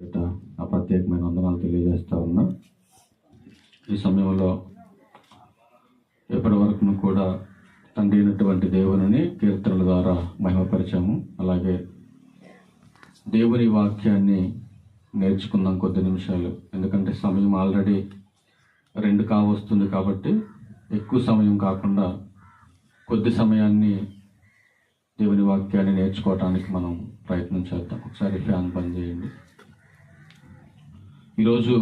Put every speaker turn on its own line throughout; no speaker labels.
ఇట ఆ ప్రత్యేకమైన వందనాలు తెలియజేస్తా ఉన్నా. ఈ సమయంలో ఎప్పటి వరకును కూడా తండ్రి అయినటువంటి దేవుని కీర్తనల ద్వారా మహిమపరిచాము. అలాగే దేవుని వాక్యాన్ని నేర్చుకుందాం కొద్ది నిమిషాలు. ఎందుకంటే సమయం ఆల్రెడీ రెండు కావస్తుంది కాబట్టి ఎక్కువ సమయం కాకుండా కొద్ది సమయాన్ని దేవుని వాక్యాన్ని నేర్చుకోవటానికి మనం ప్రయత్నం చేద్దాం. ఒకసారి ఫ్యాన్ పనిచేయండి చేయండి. ఈరోజు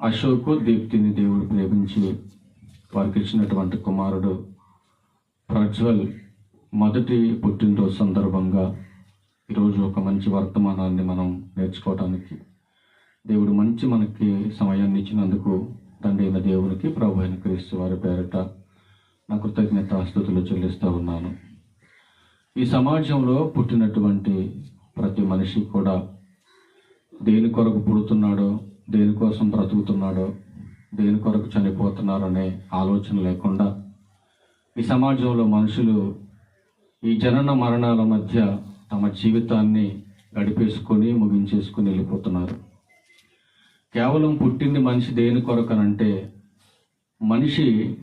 అశోక్ దీప్తిని దేవుడు ప్రేమించి వారికి ఇచ్చినటువంటి కుమారుడు ప్రజ్వల్ మొదటి పుట్టినరోజు సందర్భంగా ఈరోజు ఒక మంచి వర్తమానాన్ని మనం నేర్చుకోవటానికి దేవుడు మంచి మనకి సమయాన్ని ఇచ్చినందుకు తండ్రి అయిన దేవునికి ప్రభు అయిన క్రీస్తు వారి పేరిట నా కృతజ్ఞత ఆస్తుతులు చెల్లిస్తూ ఉన్నాను. ఈ సమాజంలో పుట్టినటువంటి ప్రతి మనిషి కూడా దేని కొరకు పుడుతున్నాడో దేనికోసం బ్రతుకుతున్నాడో దేని కొరకు చనిపోతున్నారో అనే ఆలోచన లేకుండా ఈ సమాజంలో మనుషులు ఈ జనన మరణాల మధ్య తమ జీవితాన్ని గడిపేసుకొని ముగించేసుకుని వెళ్ళిపోతున్నారు. కేవలం పుట్టింది మనిషి దేని కొరకనంటే మనిషి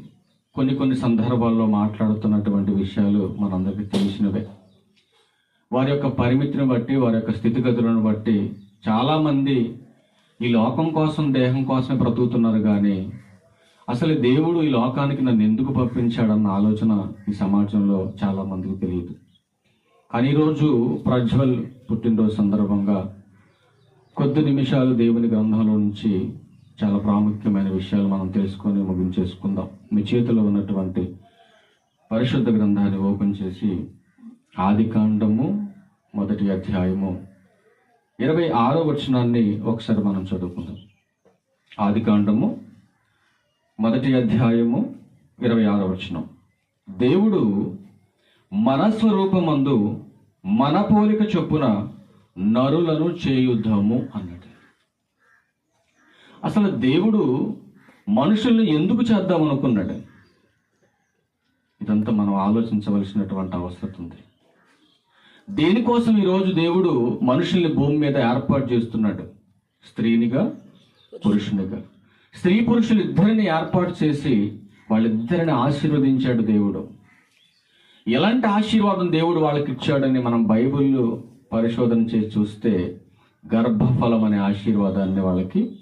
కొన్ని కొన్ని సందర్భాల్లో మాట్లాడుతున్నటువంటి విషయాలు మనందరికీ తెలిసినవే. వారి యొక్క పరిమితిని బట్టి వారి యొక్క స్థితిగతులను బట్టి చాలామంది ఈ లోకం కోసం దేహం కోసమే బ్రతుకుతున్నారు కానీ అసలు దేవుడు ఈ లోకానికి నన్ను ఎందుకు పంపించాడన్న ఆలోచన ఈ సమాజంలో చాలా మందికి తెలియదు. కానీ ఈరోజు ప్రజ్వల్ పుట్టినరోజు సందర్భంగా కొద్ది నిమిషాలు దేవుని గ్రంథంలో నుంచి చాలా ప్రాముఖ్యమైన విషయాలు మనం తెలుసుకొని ముగించేసుకుందాం. మీ చేతిలో ఉన్నటువంటి పరిశుద్ధ గ్రంథాన్ని ఓపెన్ చేసి ఆదికాండము మొదటి అధ్యాయము. ఇరవై ఆరో వచనాన్ని ఒకసారి మనం చదువుకుందాం. ఆదికాండము మొదటి అధ్యాయము ఇరవై ఆరో వచనం. దేవుడు మనస్వరూపమందు మన పోలిక చొప్పున నరులను చేయుద్దాము అన్నాడు. అసలు దేవుడు మనుషుల్ని ఎందుకు చేద్దాం అనుకున్నాడు ఇదంతా మనం ఆలోచించవలసినటువంటి అవసరం ఉంది. దేనికోసం ఈరోజు దేవుడు మనుషుల్ని భూమి మీద ఏర్పాటు చేస్తున్నాడు? స్త్రీనిగా పురుషునిగా. స్త్రీ పురుషులు ఇద్దరిని ఏర్పాటు చేసి వాళ్ళిద్దరిని ఆశీర్వదించాడు దేవుడు. ఎలాంటి ఆశీర్వాదం దేవుడు వాళ్ళకి ఇచ్చాడని మనం బైబిల్లో పరిశోధన చేసి చూస్తే గర్భఫలం అనే ఆశీర్వాదాన్ని వాళ్ళకి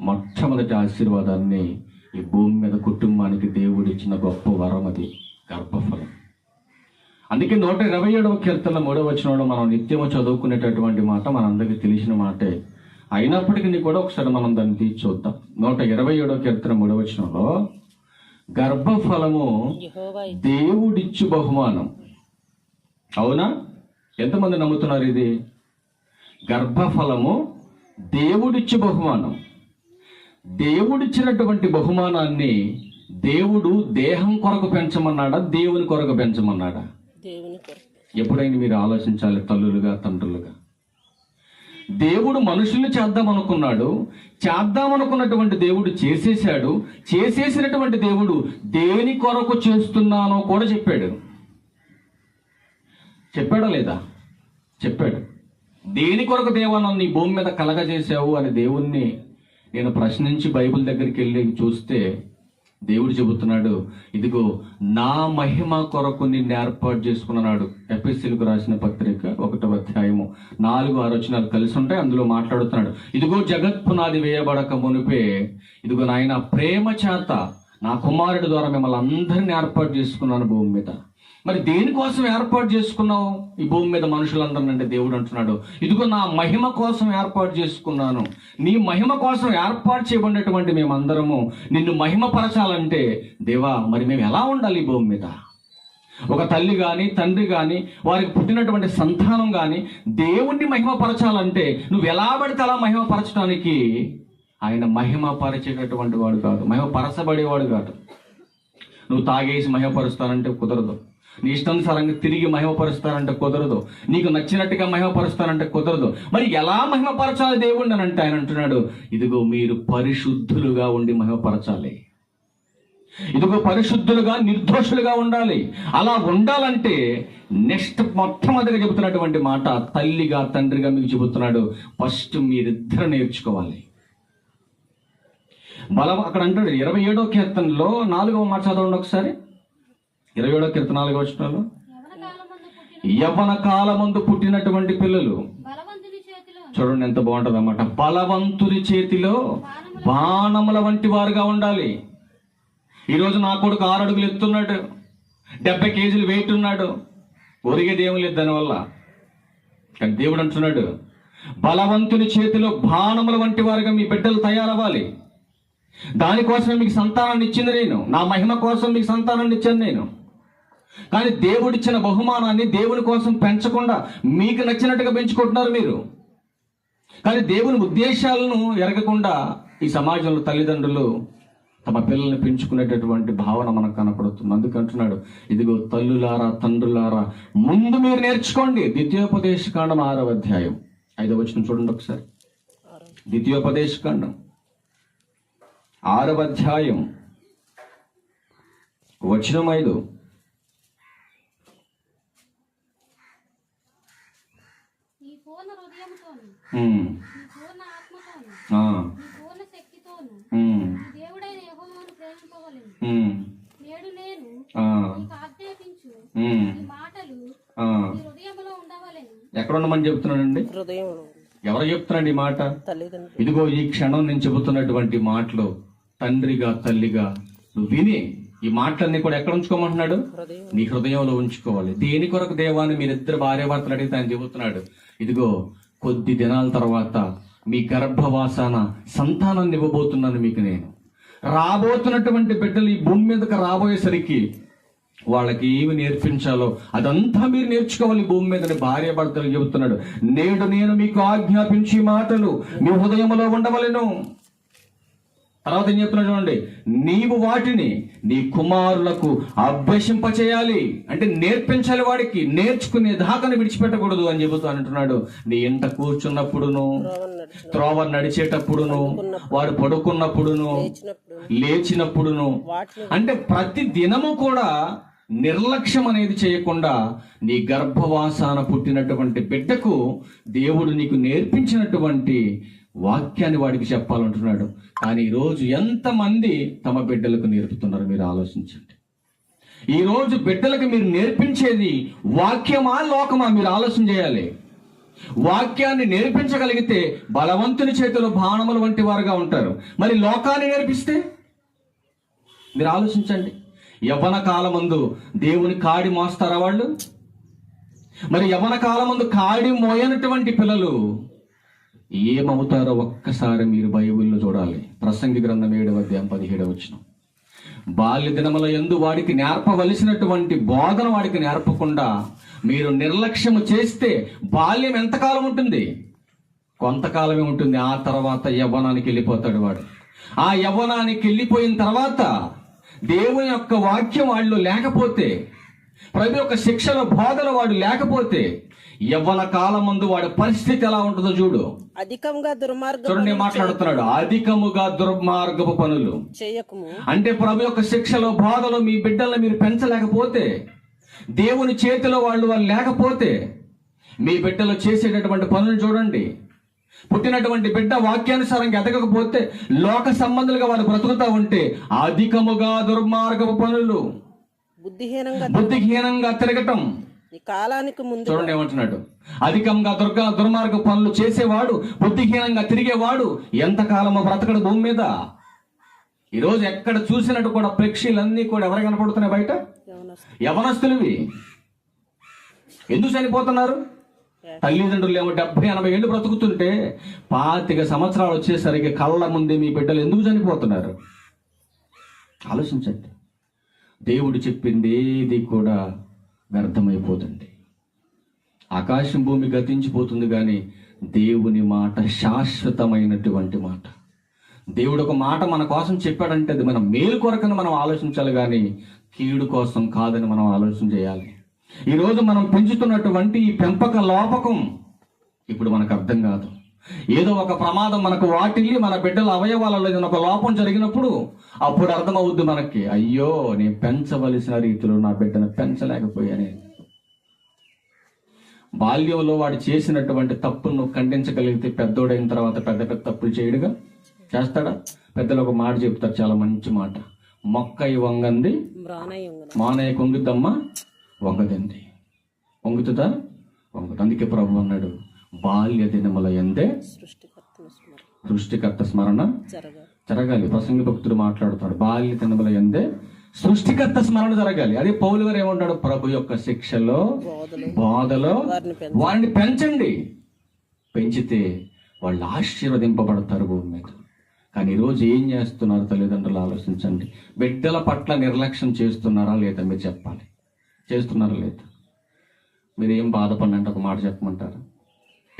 మొట్టమొదటి ఆశీర్వాదాన్ని ఈ భూమి మీద కుటుంబానికి దేవుడు ఇచ్చిన గొప్ప వరం అది గర్భఫలం. అందుకే నూట ఇరవై ఏడవ కీర్తన మూడవ వచనంలో మనం నిత్యము చదువుకునేటటువంటి మాట మనందరికీ తెలిసిన మాటే. అయినప్పటికీ కూడా ఒకసారి మనం దాన్ని తీసి చూద్దాం. నూట ఇరవై ఏడవ కీర్తన మూడవ వచనంలో గర్భఫలము దేవుడిచ్చు బహుమానం. అవునా? ఎంతమంది నమ్ముతున్నారు ఇది? గర్భఫలము దేవుడిచ్చు బహుమానం. దేవుడిచ్చినటువంటి బహుమానాన్ని దేవుడు దేహం కొరకు పెంచమన్నాడా? దేవుని కొరకు పెంచమన్నాడా?
దేవుని కొరకు.
ఎప్పుడైనా మీరు ఆలోచించాలి తల్లులుగా తండ్రులుగా. దేవుడు మనుషుల్ని చేద్దామనుకున్నాడు చేద్దామనుకున్నటువంటి దేవుడు చేసేసాడు చేసేసినటువంటి దేవుడు దేని కొరకు చేస్తున్నానో కూడా చెప్పాడు. చెప్పాడా లేదా? చెప్పాడు. దేని కొరకు దేవా నన్ను ఈ భూమి మీద కలగజేశావు అని దేవుణ్ణి నేను ప్రశ్నించి బైబిల్ దగ్గరికి వెళ్ళి చూస్తే దేవుడు చెబుతున్నాడు ఇదిగో నా మహిమ కొరకు నిన్ను ఏర్పాటు చేసుకున్నాడు ఎపిసిలకు రాసిన పత్రిక ఒకటో అధ్యాయము. నాలుగు ఆలోచనలు కలిసి ఉంటాయి అందులో మాట్లాడుతున్నాడు. ఇదిగో జగత్ పునాది వేయబడక మునిపే ఇదిగో నాయన ప్రేమ చేత నా కుమారుడి ద్వారా మిమ్మల్ని అందరిని ఏర్పాటు చేసుకున్నాను భూమి మీద. మరి దేనికోసం ఏర్పాటు చేసుకున్నావు? ఈ భూమి మీద మనుషులందరినంటే దేవుడు అంటున్నాడు. ఇదిగో నా మహిమ కోసం ఏర్పాటు చేసుకున్నాను. నీ మహిమ కోసం ఏర్పాటు చేయబడినటువంటి మేమందరము నిన్ను మహిమపరచాలంటే దేవా మరి మేము ఎలా ఉండాలి ఈ భూమి మీద? ఒక తల్లి కానీ తండ్రి కానీ వారికి పుట్టినటువంటి సంతానం కానీ దేవుణ్ణి మహిమపరచాలంటే నువ్వు ఎలా పడితే అలా మహిమపరచడానికి ఆయన మహిమపరిచేటటువంటి వాడు కాదు. మహిమపరచబడేవాడు కాదు. నువ్వు తాగేసి మహిమపరుస్తానంటే కుదరదు. నీ ఇష్టానుసారంగా తిరిగి మహిమపరుస్తానంటే కుదరదు. నీకు నచ్చినట్టుగా మహిమపరుస్తానంటే కుదరదు. మరి ఎలా మహిమపరచాలి దేవుణ్ణి అని అంటే ఆయన అంటున్నాడు ఇదిగో మీరు పరిశుద్ధులుగా ఉండి మహిమపరచాలి. ఇదిగో పరిశుద్ధులుగా నిర్దోషులుగా ఉండాలి. అలా ఉండాలంటే నెక్స్ట్ మొట్టమొదటిగా చెబుతున్నటువంటి మాట తల్లిగా తండ్రిగా మీకు చెబుతున్నాడు ఫస్ట్ మీరిద్దరు నేర్చుకోవాలి. బలం అక్కడ అంటాడు ఇరవై ఏడో కీర్తనలో నాలుగవ మాట చదవండి ఒకసారి. ఇరవై ఏడో కీర్తన నాలుగవ వచనంలో?
యవన కాలమందు
యవ్వన కాలమందు పుట్టినటువంటి పిల్లలు. చూడండి ఎంత బాగుంటుంది అన్నమాట బలవంతుడి చేతిలో బాణముల వంటి వారుగా ఉండాలి. ఈరోజు నా కొడుకు ఆరు అడుగులు ఎత్తున్నాడు. డెబ్బై కేజీలు వెయిట్ ఉన్నాడు. ఒరిగేది ఏమి లేదు దానివల్ల. కానీ దేవుడు అంటున్నాడు బలవంతుని చేతిలో బాణముల వంటి వారుగా మీ బిడ్డలు తయారవ్వాలి. దానికోసమే మీకు సంతానాన్ని ఇచ్చింది నేను. నా మహిమ కోసం మీకు సంతానాన్ని ఇచ్చాను నేను. కానీ దేవుడిచ్చిన బహుమానాన్ని దేవుని కోసం పెంచకుండా మీకు నచ్చినట్టుగా పెంచుకుంటున్నారు మీరు. కానీ దేవుని ఉద్దేశాలను ఎరగకుండా ఈ సమాజంలో తల్లిదండ్రులు తమ పిల్లల్ని పెంచుకునేటటువంటి భావన మనకు కనపడుతుంది. అందుకంటున్నాడు ఇదిగో తల్లులారా తండ్రులారా ముందు మీరు నేర్చుకోండి. ద్వితీయోపదేశ కాండం ఆరవ అధ్యాయం. ఐదవ వచ్చిన చూడండి ఒకసారి. ద్వితీయోపదేశ కాండం ఆరవ అధ్యాయం. వచనం ఐదు
నీ పూర్ణ హృదయంతోను
ఉమ్,
నీ పూర్ణ ఆత్మతోను
ఆ,
నీ పూర్ణ శక్తితోను
ఉమ్,
నీ దేవుడైన యెహోవాను ప్రేమింపవలెను
ఉమ్,
నేడు నేను
ఆ,
నీకు ఆజ్ఞాపించు
ఉమ్,
ఈ మాటలు
ఆ.
నీ హృదయంలో ఉండవలెను
ఎక్కడ ఉండమని చెప్తున్నాడండి?
హృదయంలో
ఎవరు చెప్తున్నాడు ఈ మాట? ఇదిగో ఈ క్షణం నేను చెబుతున్నటువంటి మాటలు తండ్రిగా తల్లిగా నువ్వు విని ఈ మాటలన్నీ కూడా ఎక్కడ ఉంచుకోమంటున్నాడు?
హృదయం
నీ హృదయంలో ఉంచుకోవాలి. దేని కొరకు దేవాన్ని మీరిద్దరు భార్య భర్తలు అడిగితే ఆయన చెబుతున్నాడు? ఇదిగో కొద్ది దినాల తర్వాత మీ గర్భవాసాన సంతానాన్ని ఇవ్వబోతున్నాను మీకు నేను. రాబోతున్నటువంటి బిడ్డలు ఈ భూమి మీదకి రాబోయేసరికి వాళ్ళకి ఏమి నేర్పించాలో అదంతా మీరు నేర్చుకోవాలి భూమి మీద భార్య భర్తలు చెబుతున్నాడు. నేడు నేను మీకు ఆజ్ఞాపించి మాటలు మీ హృదయంలో ఉండవలను. తర్వాత ఏం చెప్తున్నా చూడండి. నీవు వాటిని నీ కుమారులకు అభ్యసింపచేయాలి. అంటే నేర్పించాలి వాడికి. నేర్చుకునే దాకాను విడిచిపెట్టకూడదు అని చెబుతూ అంటున్నాడు. నీ ఇంట కూర్చున్నప్పుడును త్రోవ నడిచేటప్పుడును వాడు పడుకున్నప్పుడును లేచినప్పుడును. అంటే ప్రతి దినము కూడా నిర్లక్ష్యం అనేది చేయకుండా నీ గర్భవాసాన పుట్టినటువంటి బిడ్డకు దేవుడు నీకు నేర్పించినటువంటి వాక్యాన్ని వాడికి చెప్పాలంటున్నాడు. కానీ ఈరోజు ఎంతమంది తమ బిడ్డలకు నేర్పుతున్నారు మీరు ఆలోచించండి. ఈరోజు బిడ్డలకు మీరు నేర్పించేది వాక్యమా లోకమా మీరు ఆలోచన చేయాలి. వాక్యాన్ని నేర్పించగలిగితే బలవంతుని చేతిలో బాణములు వంటి వారుగా ఉంటారు. మరి లోకాన్ని నేర్పిస్తే? మీరు ఆలోచించండి. యవ్వన కాలమందు దేవుని కాడి మోస్తారా వాళ్ళు? మరి యవ్వన కాలమందు కాడి మోయనటువంటి పిల్లలు ఏమవుతారో ఒక్కసారి మీరు బైబిల్లో చూడాలి. ప్రసంగి గ్రంథం ఏడవ అధ్యాయం పదిహేడవ వచ్చిన బాల్య దినముల ఎందు వాడికి నేర్పవలసినటువంటి బోధన వాడికి నేర్పకుండా మీరు నిర్లక్ష్యము చేస్తే బాల్యం ఎంతకాలం ఉంటుంది? కొంతకాలమే ఉంటుంది. ఆ తర్వాత యవ్వనానికి వెళ్ళిపోతాడు వాడు. ఆ యవ్వనానికి వెళ్ళిపోయిన తర్వాత దేవుని యొక్క వాక్యం వాళ్ళు లేకపోతే ప్రభు యొక్క శిక్షణ బోధన వాడు లేకపోతే యవ్వన కాలం ముందు వాడి పరిస్థితి ఎలా ఉంటుందో చూడు.
అధికంగా దుర్మార్గం
మాట్లాడుతున్నాడు. అధికముగా దుర్మార్గపు పనులు.
చేయకము
అంటే ప్రభు యొక్క శిక్షలో బాధలో మీ బిడ్డల్ని మీరు పెంచలేకపోతే దేవుని చేతిలో వాళ్ళు వాళ్ళు లేకపోతే మీ బిడ్డలు చేసేటటువంటి పనులు చూడండి. పుట్టినటువంటి బిడ్డ వాక్యానుసారంగా ఎదగకపోతే లోక సంబంధులుగా వారు బ్రతుకుతా ఉంటే అధికముగా దుర్మార్గపు పనులు.
బుద్ధిహీనంగా
బుద్ధిహీనంగా తిరగటం.
కాలానికి ముందు
చూడండి ఏమంటున్నాడు? అధికంగా దుర్గ దుర్మార్గ పనులు చేసేవాడు బుద్ధిహీనంగా తిరిగేవాడు ఎంతకాలమో బ్రతకడు భూమి మీద? ఈరోజు ఎక్కడ చూసినట్టు కూడా ప్రేక్షీలన్నీ కూడా ఎవరు కనపడుతున్నాయి బయట?
యవనస్తు-
యవనస్తులవి. ఎందుకు చనిపోతున్నారు? తల్లిదండ్రులు ఏమో డెబ్బై ఎనభై ఏళ్ళు బ్రతుకుతుంటే పాతిక సంవత్సరాలు వచ్చేసరికి కళ్ళ ముందే మీ బిడ్డలు ఎందుకు చనిపోతున్నారు? ఆలోచించండి. దేవుడు చెప్పింది ఏది కూడా వ్యర్థమైపోతుంది. ఆకాశం భూమి గతించిపోతుంది కానీ దేవుని మాట శాశ్వతమైనటువంటి మాట. దేవుడు ఒక మాట మన కోసం చెప్పాడంటే అది మన మేలు కొరకని మనం ఆలోచించాలి కానీ కీడు కోసం కాదని మనం ఆలోచన చేయాలి. ఈరోజు మనం పెంచుతున్నటువంటి ఈ పెంపక లోపకం ఇప్పుడు మనకు అర్థం కాదు. ఏదో ఒక ప్రమాదం మనకు వాటిల్లి మన బిడ్డల అవయవాలలో ఏదైనా ఒక లోపం జరిగినప్పుడు అప్పుడు అర్థమవుద్ది మనకి అయ్యో నేను పెంచవలసిన రీతిలో నా బిడ్డను పెంచలేకపోయానే. బాల్యంలో వాడు చేసినటువంటి తప్పును ఖండించగలిగితే పెద్దోడైన తర్వాత పెద్ద పెద్ద తప్పులు చేయడుగా? చేస్తాడా? పెద్దలు ఒక మాట చెప్తారు చాలా మంచి మాట. మొక్క వంగంది మానయ్య కొంగుద్దమ్మా వంగదండి వంగుతుందా? వంగుతుంది అందుకే ప్రభు అన్నాడు బాల్య దినముల ఎందే సృష్టికర్త స్మరణ
జరగాలి.
ప్రసంగి భక్తుడు మాట్లాడుతాడు. బాల్య దినముల ఎందే సృష్టికర్త స్మరణ జరగాలి. అదే పౌలు గారు ఏమంటాడు? ప్రభు యొక్క శిక్షలో
బోధలు వారిని పెంచ
వారిని పెంచండి. పెంచితే వాళ్ళు ఆశీర్వదింపబడతారు భూమి మీద. కానీ ఈరోజు ఏం చేస్తున్నారు తల్లిదండ్రులు? ఆలోచించండి. బిడ్డల పట్ల నిర్లక్ష్యం చేస్తున్నారా లేదా మీరు చెప్పాలి. చేస్తున్నారా లేదా? మీరు ఏం బాధపడండి ఒక మాట చెప్పమంటారు?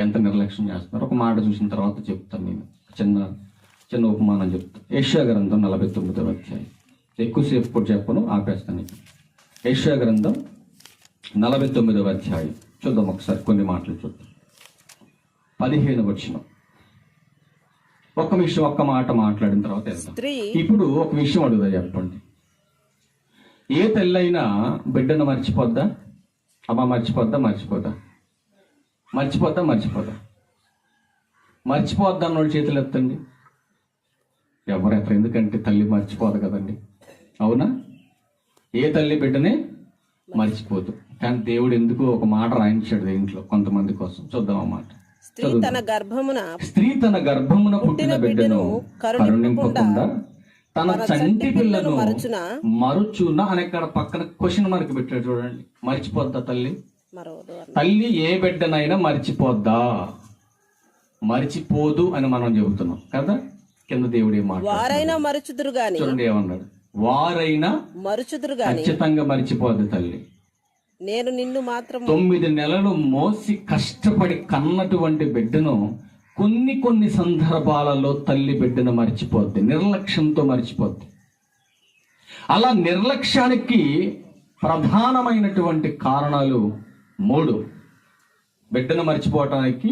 ఎంత నిర్లక్ష్యం చేస్తున్నారు? ఒక మాట చూసిన తర్వాత చెప్తాను నేను. చిన్న చిన్న ఉపమానం చెప్తాను ఏషియా గ్రంథం నలభై తొమ్మిదవ అధ్యాయం. ఎక్కువసేపు కూడా చెప్పను ఆపేస్తాను. ఏషియా గ్రంథం నలభై తొమ్మిదవ అధ్యాయం. చూద్దాం ఒకసారి కొన్ని మాటలు చూద్దాం. పదిహేను వచ్చిన ఒక్క విషయం ఒక్క మాట మాట్లాడిన తర్వాత ఇప్పుడు ఒక విషయం అడుగుదా చెప్పండి. ఏ తల్లైనా బిడ్డను మర్చిపోద్దా? అమ్మ మర్చిపోద్దా? మర్చిపోదా మర్చిపోద్దా మర్చిపోదా మర్చిపోద్దా అన్నోళ్ళు చేతులు ఎత్తండి. ఎవరు ఎందుకంటే తల్లి మర్చిపోదు కదండి. అవునా? ఏ తల్లి బిడ్డనే మర్చిపోదు. కానీ దేవుడు ఎందుకు ఒక మాట రాయించాడు దీంట్లో కొంతమంది కోసం. చూద్దాం ఆ మాట.
స్త్రీ తన గర్భమున
స్త్రీ తన గర్భమున పుట్టిన బిడ్డను కరుణింపకుండా తన చంటి పిల్లను
మరచున?
మరుచున అని ఇక్కడ పక్కన క్వశ్చన్ మార్క్ పెట్టాడు చూడండి. మర్చిపోద్దా తల్లి?
మరవదు
తల్లి ఏ బిడ్డనైనా మర్చిపోద్దా? మర్చిపోదు అని మనం చెబుతున్నాం కదా? కింద దేవుడు మాట
వారైనా మరచుదురు గాని.
చూడండి ఏమన్నాడు? వారైనా
మరచుదురు గాని.
ఖచ్చితంగా మర్చిపోద్ది తల్లి.
నేను నిన్ను మాత్రం
తొమ్మిది నెలలు మోసి కష్టపడి కన్నటువంటి బిడ్డను కొన్ని కొన్ని సందర్భాలలో తల్లి బిడ్డను మర్చిపోద్ది నిర్లక్ష్యంతో మర్చిపోద్ది. అలా నిర్లక్ష్యానికి ప్రధానమైనటువంటి కారణాలు మూడు. బిడ్డను మర్చిపోవటానికి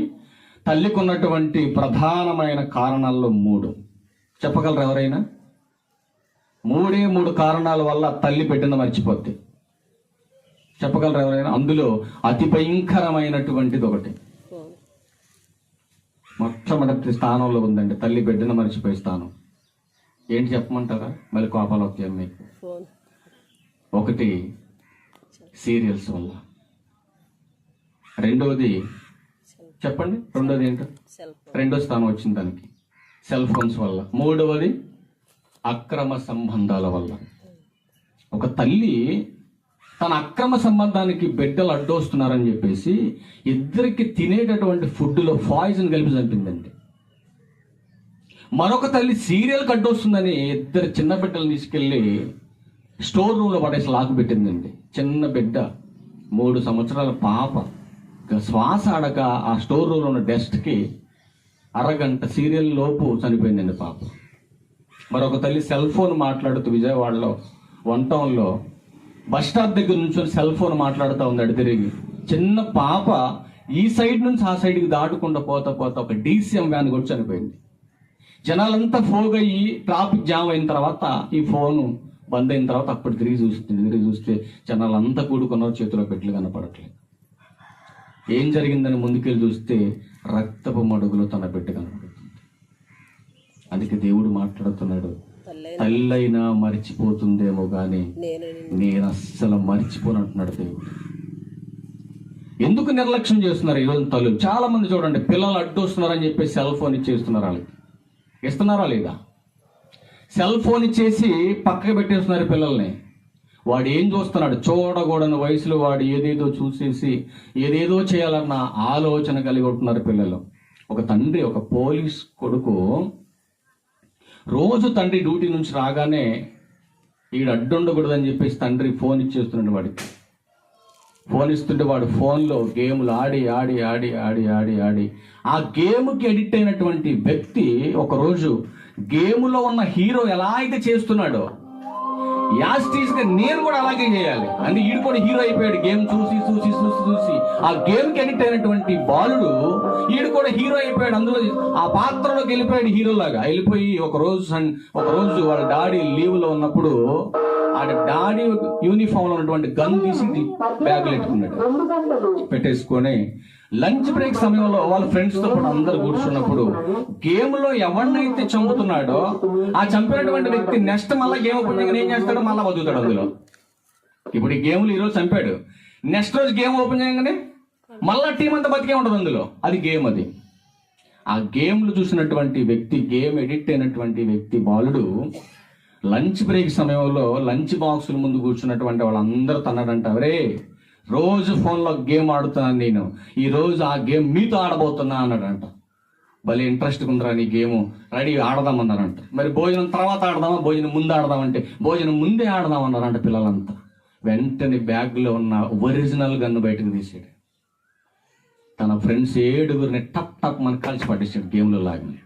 తల్లికి ఉన్నటువంటి ప్రధానమైన కారణాల్లో మూడు. చెప్పగలరు ఎవరైనా? మూడే మూడు కారణాల వల్ల తల్లి బిడ్డను మర్చిపోద్ది. చెప్పగలరు ఎవరైనా? అందులో అతి భయంకరమైనటువంటిది ఒకటి. మొట్టమొదటి స్థానంలో ఉందండి తల్లి బిడ్డను మర్చిపోయే స్థానం. ఏంటి చెప్పమంటారా? మళ్ళీ కోపాలు వస్తాయి మీకు ఒకటి సీరియల్స్ వల్ల. రెండోది చెప్పండి రెండోది ఏంటో? రెండో స్థానం వచ్చింది దానికి. సెల్ ఫోన్స్ వల్ల. మూడవది అక్రమ సంబంధాల వల్ల. ఒక తల్లి తన అక్రమ సంబంధానికి బిడ్డలు అడ్డొస్తున్నారని చెప్పేసి ఇద్దరికి తినేటటువంటి ఫుడ్లో పాయిజన్ కలిపి చంపిందండి. మరొక తల్లి సీరియల్కి అడ్డొస్తుందని ఇద్దరు చిన్న బిడ్డలు తీసుకెళ్ళి స్టోర్ రూమ్లో పడేసి లాక్ పెట్టిందండి. చిన్న బిడ్డ మూడు సంవత్సరాల పాప. శ్వాస ఆడక ఆ స్టోర్ రూమ్లో ఉన్న డెస్క్కి అరగంట సీరియల్ లోపు చనిపోయిందండి పాప. మరొక తల్లి సెల్ ఫోన్ మాట్లాడుతూ విజయవాడలో వన్ టౌన్లో బస్ స్టాప్ దగ్గర నుంచి సెల్ ఫోన్ మాట్లాడుతూ ఉంది అడి తిరిగి. చిన్న పాప ఈ సైడ్ నుంచి ఆ సైడ్కి దాటుకుంటూ పోతా పోతా ఒక డీసీఎం వ్యాన్ కూడా చనిపోయింది. జనాలంతా ఫోగ్ అయ్యి ట్రాఫిక్ జామ్ అయిన తర్వాత ఈ ఫోను బంద్ అయిన తర్వాత అప్పుడు తిరిగి చూస్తుంది తిరిగి చూస్తే జనాలంతా కూడుకున్నారు చేతిలో పెట్లు కనపడట్లేదు. ఏం జరిగిందని ముందుకెళ్ళి చూస్తే రక్తపు మడుగులో తన బిడ్డ కనపడుతుంది. అందుకే దేవుడు మాట్లాడుతున్నాడు
తల్లే
తల్లైనా మర్చిపోతుందేమో
నిన్ను
నేను అస్సలు మర్చిపోనంటున్నాడు దేవుడు. ఎందుకు నిర్లక్ష్యం చేస్తున్నారు ఈరోజు తల్లు చాలా మంది చూడండి పిల్లలు అడ్డు వస్తున్నారని చెప్పి సెల్ ఫోన్ ఇచ్చేస్తున్నారు వాళ్ళకి. ఇస్తున్నారా లేదా? సెల్ ఫోన్ ఇచ్చేసి పక్కకి పెట్టేస్తున్నారు పిల్లల్ని. వాడు ఏం చూస్తున్నాడు? చూడకూడని వయసులో వాడు ఏదేదో చూసేసి ఏదేదో చేయాలన్న ఆలోచన కలిగి ఉంటున్నారు పిల్లలు. ఒక తండ్రి ఒక పోలీస్ కొడుకు రోజు తండ్రి డ్యూటీ నుంచి రాగానే ఈడు అడ్డుండకూడదని చెప్పేసి తండ్రి ఫోన్ ఇచ్చేస్తున్నాడు వాడికి. ఫోన్ ఇస్తుంటే వాడు ఫోన్లో గేములు ఆడి ఆడి ఆడి ఆడి ఆడి ఆడి. ఆ గేమ్కి ఎడిక్ట్ అయినటువంటి వ్యక్తి ఒకరోజు గేములో ఉన్న హీరో ఎలా అయితే చేస్తున్నాడో యాస్టీస్గా నేను కూడా అలాగే చేయాలి. అంటే ఈడు కూడా హీరో అయిపోయాడు. గేమ్ చూసి చూసి చూసి చూసి. ఆ గేమ్కి అడిక్ట్ అయినటువంటి బాలుడు ఈడు కూడా హీరో అయిపోయాడు. అందులో ఆ పాత్రలోకి వెళ్ళిపోయాడు హీరోలాగా. వెళ్ళిపోయి ఒక రోజు సన్- ఒక రోజు వాళ్ళ డాడీ లీవ్లో ఉన్నప్పుడు ఆ డాడీ యూనిఫామ్లో ఉన్నటువంటి గన్ తీసి బ్యాగులు పెట్టుకున్నాడు పెట్టేసుకొని లంచ్ బ్రేక్ సమయంలో వాళ్ళ ఫ్రెండ్స్తో కూడా అందరు కూర్చున్నప్పుడు గేమ్లో ఎవరినైతే చంపుతున్నాడో ఆ చంపినటువంటి వ్యక్తి నెక్స్ట్ మళ్ళీ గేమ్ ఓపెన్ ఏం చేస్తాడో? మళ్ళీ వదులుతాడు అందులో. ఇప్పుడు ఈ గేమ్లు ఈరోజు చంపాడు. నెక్స్ట్ రోజు గేమ్ ఓపెన్ చేయగానే మళ్ళా టీం అంతా బతికే ఉండదు అందులో. అది గేమ్ అది. ఆ గేమ్లు చూసినటువంటి వ్యక్తి గేమ్ ఎడిక్ట్ అయినటువంటి వ్యక్తి బాలుడు లంచ్ బ్రేక్ సమయంలో లంచ్ బాక్సుల ముందు కూర్చున్నటువంటి వాళ్ళందరూ తన్నాడంట రే రోజు ఫోన్లో గేమ్ ఆడుతున్నాను నేను. ఈ రోజు ఆ గేమ్ మీతో ఆడబోతున్నా అన్నాడంట. భలే ఇంట్రెస్ట్ ఉందిరా నీ గేమ్. రెడీ ఆడదామన్నారంట. మరి భోజనం తర్వాత ఆడదామా? భోజనం ముందు ఆడదామంటే భోజనం ముందే ఆడదామన్నారంట పిల్లలంతా. వెంటనే బ్యాగ్లో ఉన్న ఒరిజినల్ గన్ను బయటకు తీసాడు తన ఫ్రెండ్స్ ఏడుగురిని టప్ టప్ మన కలిసి పట్టేసాడు గేమ్లో లాగానే.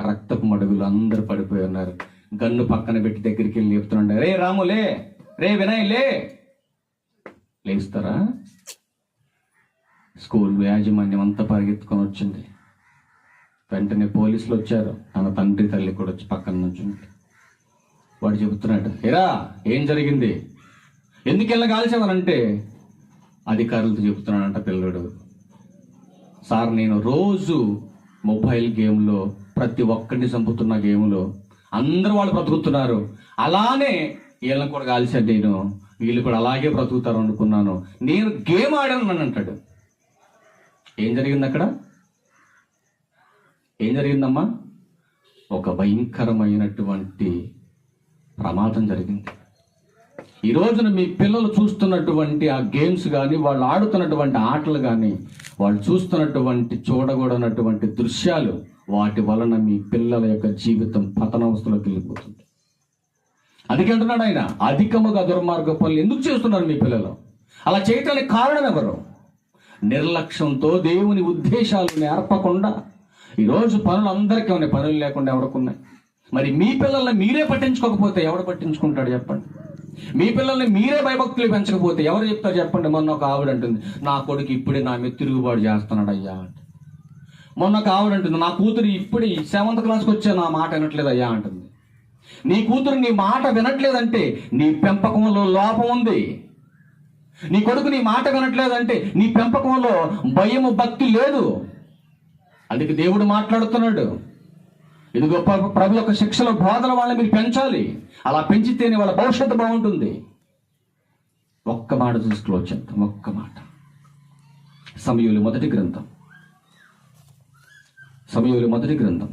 రక్తపు మడుగులు అందరు పడిపోయి ఉన్నారు. గన్ను పక్కన పెట్టి దగ్గరికి వెళ్ళి చెప్తున్నాడు రే రాములే రే వినయ్ లే. లేస్తారా? స్కూల్ యాజమాన్యం అంతా పరిగెత్తుకొని వచ్చింది. వెంటనే పోలీసులు వచ్చారు. తన తండ్రి తల్లి కూడా వచ్చి పక్కన నుంచి వాడు చెబుతున్నాడు ఎరా ఏం జరిగింది? ఎందుకు ఇలా కాల్చేవారంటే అధికారులతో చెబుతున్నాడంట పిల్లడు. సార్ నేను రోజు మొబైల్ గేమ్లో ప్రతి ఒక్కరిని చంపుతున్న గేమ్లో. అందరూ వాళ్ళు బ్రతుకుతున్నారు. అలానే వీళ్ళని కూడా కాల్చాను నేను. వీళ్ళు కూడా అలాగే బ్రతుకుతారు అనుకున్నాను. నేను గేమ్ ఆడాను అని అంటాడు. ఏం జరిగింది అక్కడ? ఏం జరిగిందమ్మా? ఒక భయంకరమైనటువంటి ప్రమాదం జరిగింది. ఈ రోజున మీ పిల్లలు చూస్తున్నటువంటి ఆ గేమ్స్ కానీ వాళ్ళు ఆడుతున్నటువంటి ఆటలు కానీ వాళ్ళు చూస్తున్నటువంటి చూడకూడనటువంటి దృశ్యాలు వాటి వలన మీ పిల్లల యొక్క జీవితం పతనావస్థలోకి వెళ్ళిపోతుంది. అందుకే అంటున్నాడు ఆయన? అధికముగా దుర్మార్గ పనులు ఎందుకు చేస్తున్నారు మీ పిల్లలు? అలా చేయటానికి కారణం ఎవరు? నిర్లక్ష్యంతో దేవుని ఉద్దేశాలు నేర్పకుండా ఈరోజు పనులు అందరికీ ఉన్నాయి. పనులు లేకుండా ఎవరికి ఉన్నాయి మరి మీ పిల్లల్ని మీరే పట్టించుకోకపోతే ఎవడు పట్టించుకుంటాడు చెప్పండి? మీ పిల్లల్ని మీరే భయభక్తులు పెంచకపోతే ఎవరు చెప్తారు చెప్పండి? మొన్న ఒక ఆవిడ అంటుంది నా కొడుకు ఇప్పుడే నా మీద తిరుగుబాటు చేస్తున్నాడు అయ్యా అంటే మొన్న ఒక నా కూతురు ఇప్పుడే సెవెంత్ క్లాస్కి వచ్చే నా మాట వినట్లేదు అయ్యా అంటుంది. నీ కూతురు నీ మాట వినట్లేదంటే నీ పెంపకంలో లోపం ఉంది. నీ కొడుకు నీ మాట వినట్లేదంటే నీ పెంపకంలో భయము భక్తి లేదు. అందుకే దేవుడు మాట్లాడుతున్నాడు. ఇదిగో ప్ర- ప్రభు యొక్క శిక్షల బోధన వాళ్ళని మీరు పెంచాలి. అలా పెంచితేనే వాళ్ళ భవిష్యత్తు బాగుంటుంది. ఒక్క మాట చూసుకోవచ్చు ఒక్క మాట. సమయంలో మొదటి గ్రంథం. సమయులు మొదటి గ్రంథం.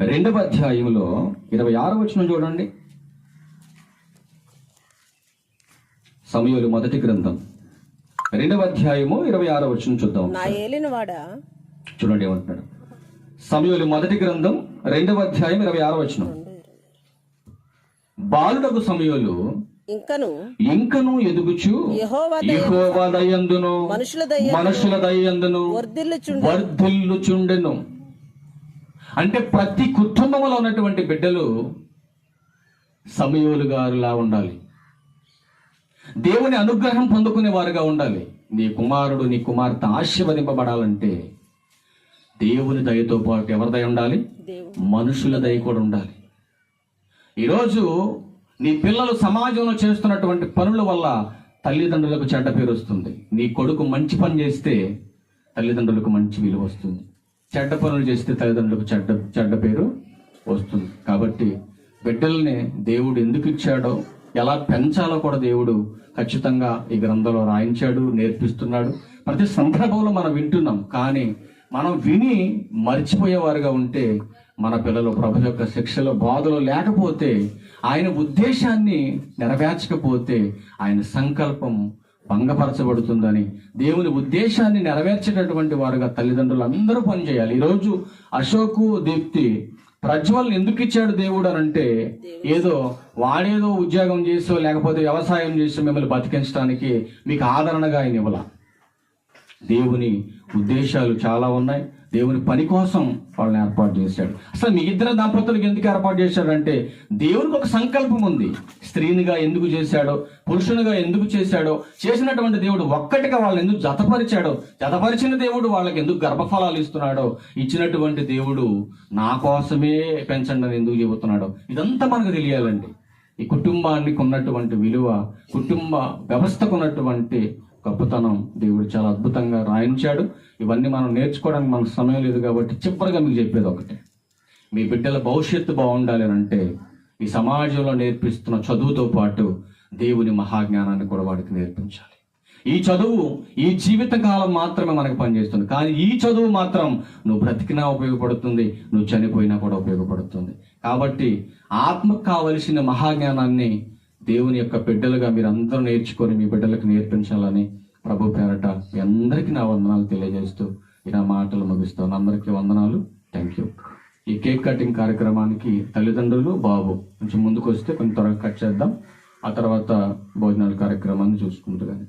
రెండవ అధ్యాయంలో ఇరవై ఆరో వచనం చూడండి. సమయులు మొదటి గ్రంథం. రెండవ అధ్యాయము ఇరవై ఆరో వచనం చూద్దాం చూడండి ఏమంటున్నాడు. సమయులు మొదటి గ్రంథం రెండవ అధ్యాయం ఇరవై ఆరో వచనం. బాలుడకు సమయులు
ఇంకను
ఇంకను ఎదుగుచు
యెహోవా
దయందును
మనుషుల దయ
మనుషుల దయందును వర్ధిల్లుచుండెను. అంటే ప్రతి కుటుంబంలో ఉన్నటువంటి బిడ్డలు సమయోలు గారులా ఉండాలి. దేవుని అనుగ్రహం పొందుకునే వారుగా ఉండాలి. నీ కుమారుడు నీ కుమార్తె ఆశీర్వదింపబడాలంటే దేవుని దయతో పాటు ఎవరి దయ ఉండాలి? మనుషుల దయ కూడా ఉండాలి. ఈరోజు నీ పిల్లలు సమాజంలో చేస్తున్నటువంటి పనుల వల్ల తల్లిదండ్రులకు చెడ్డ పేరు వస్తుంది. నీ కొడుకు మంచి పని చేస్తే తల్లిదండ్రులకు మంచి విలువ వస్తుంది. చెడ్డ పనులు చేస్తే తల్లిదండ్రులకు చెడ్డ చెడ్డ పేరు వస్తుంది. కాబట్టి బిడ్డల్ని దేవుడు ఎందుకు ఇచ్చాడో ఎలా పెంచాలో కూడా దేవుడు ఖచ్చితంగా ఈ గ్రంథంలో రాయించాడు నేర్పిస్తున్నాడు. ప్రతి సందర్భంలో మనం వింటున్నాం కానీ మనం విని మర్చిపోయేవారుగా ఉంటే మన పిల్లలు ప్రభు యొక్క శిక్షలో బాధలు లేకపోతే ఆయన ఉద్దేశాన్ని నెరవేర్చకపోతే ఆయన సంకల్పం భంగపరచబడుతుందని దేవుని ఉద్దేశాన్ని నెరవేర్చేటటువంటి వారుగా తల్లిదండ్రులు అందరూ పనిచేయాలి. ఈరోజు అశోకు దీప్తి ప్రజ్వల్ని ఎందుకు ఇచ్చాడు దేవుడు అని అంటే ఏదో వాడేదో ఉద్యోగం చేసో లేకపోతే వ్యవసాయం చేసో మిమ్మల్ని బతికించడానికి మీకు ఆదరణగా ఆయన ఇవ్వాల. దేవుని ఉద్దేశాలు చాలా ఉన్నాయి. దేవుని పని కోసం వాళ్ళని ఏర్పాటు చేశాడు. అసలు మీ ఇద్దరు దంపతులకు ఎందుకు ఏర్పాటు చేశాడంటే దేవునికి ఒక సంకల్పం ఉంది. స్త్రీనిగా ఎందుకు చేశాడో పురుషునిగా ఎందుకు చేశాడో చేసినటువంటి దేవుడు ఒక్కటిగా వాళ్ళని ఎందుకు జతపరిచాడో జతపరిచిన దేవుడు వాళ్ళకి ఎందుకు గర్భఫలాలు ఇస్తున్నాడో ఇచ్చినటువంటి దేవుడు నా కోసమే పెంచండి అని ఎందుకు చెబుతున్నాడో ఇదంతా మనకు తెలియాలండి. ఈ కుటుంబానికి ఉన్నటువంటి విలువ కుటుంబ వ్యవస్థకు ఉన్నటువంటి గొప్పతనం దేవుడు చాలా అద్భుతంగా రాయించాడు. ఇవన్నీ మనం నేర్చుకోవడానికి మనకు సమయం లేదు కాబట్టి చివరిగా మీకు చెప్పేది ఒకటే. మీ బిడ్డల భవిష్యత్తు బాగుండాలి అని అంటే ఈ సమాజంలో నేర్పిస్తున్న చదువుతో పాటు దేవుని మహాజ్ఞానాన్ని కూడా వాడికి నేర్పించాలి. ఈ చదువు ఈ జీవిత కాలం మాత్రమే మనకు పనిచేస్తుంది. కానీ ఈ చదువు మాత్రం నువ్వు బ్రతికినా ఉపయోగపడుతుంది నువ్వు చనిపోయినా కూడా ఉపయోగపడుతుంది. కాబట్టి ఆత్మకు కావలసిన మహాజ్ఞానాన్ని దేవుని యొక్క బిడ్డలుగా మీరు అందరూ నేర్చుకొని మీ బిడ్డలకు నేర్పించాలని ప్రభు పేరట మీ అందరికీ నా వందనాలు తెలియజేస్తూ నా మాటలు ముగిస్తాను అందరికీ వందనాలు. థ్యాంక్ యూ ఈ కేక్ కటింగ్ కార్యక్రమానికి తల్లిదండ్రులు బాబు కొంచెం ముందుకు వస్తే కొంచెం త్వరగా కట్ చేద్దాం. ఆ తర్వాత భోజనాల కార్యక్రమాన్ని చూసుకుంటూ కానీ.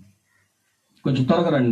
కొంచెం త్వరగా రండి